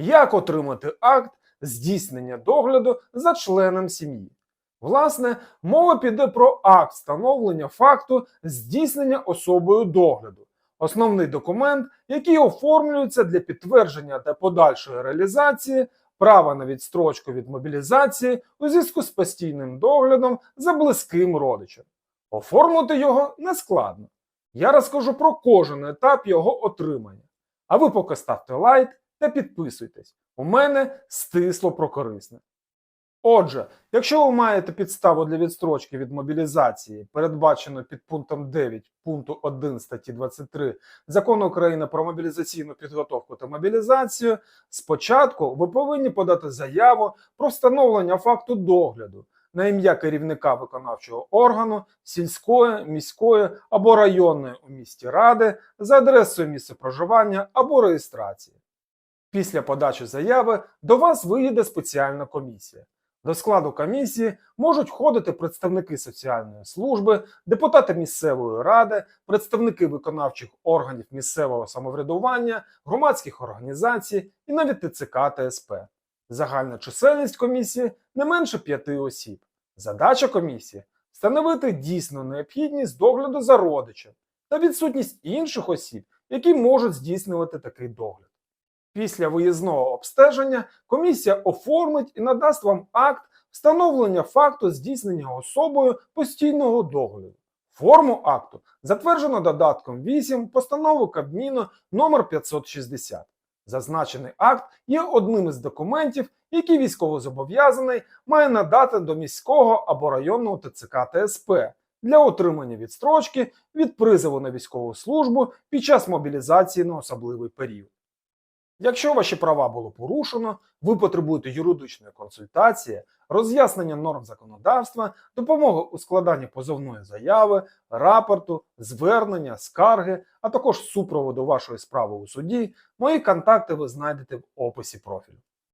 Як отримати акт здійснення догляду за членом сім'ї? Власне, мова піде про акт встановлення факту здійснення особою догляду, основний документ, який оформлюється для підтвердження та подальшої реалізації права на відстрочку від мобілізації у зв'язку з постійним доглядом за близьким родичем. Оформити його нескладно. Я розкажу про кожен етап його отримання. А ви поки ставте лайк та підписуйтесь. У мене стисло про корисне. Отже, якщо ви маєте підставу для відстрочки від мобілізації, передбачену під пунктом 9 пункту 1 статті 23 Закону України про мобілізаційну підготовку та мобілізацію, спочатку ви повинні подати заяву про встановлення факту догляду на ім'я керівника виконавчого органу сільської, міської або районної у місті ради за адресою місця проживання або реєстрації. Після подачі заяви до вас виїде спеціальна комісія. До складу комісії можуть входити представники соціальної служби, депутати місцевої ради, представники виконавчих органів місцевого самоврядування, громадських організацій і навіть ТЦК та СП. Загальна чисельність комісії не менше п'яти осіб. Задача комісії встановити дійсну необхідність догляду за родичем та відсутність інших осіб, які можуть здійснювати такий догляд. Після виїзного обстеження комісія оформить і надасть вам акт встановлення факту здійснення особою постійного догляду. Форму акту затверджено додатком 8 постанови Кабміну номер 560. Зазначений акт є одним із документів, які військовозобов'язаний має надати до міського або районного ТЦК та СП для отримання відстрочки від призову на військову службу під час мобілізації на особливий період. Якщо ваші права було порушено, ви потребуєте юридичної консультації, роз'яснення норм законодавства, допомоги у складанні позовної заяви, рапорту, звернення, скарги, а також супроводу вашої справи у суді, мої контакти ви знайдете в описі профілю.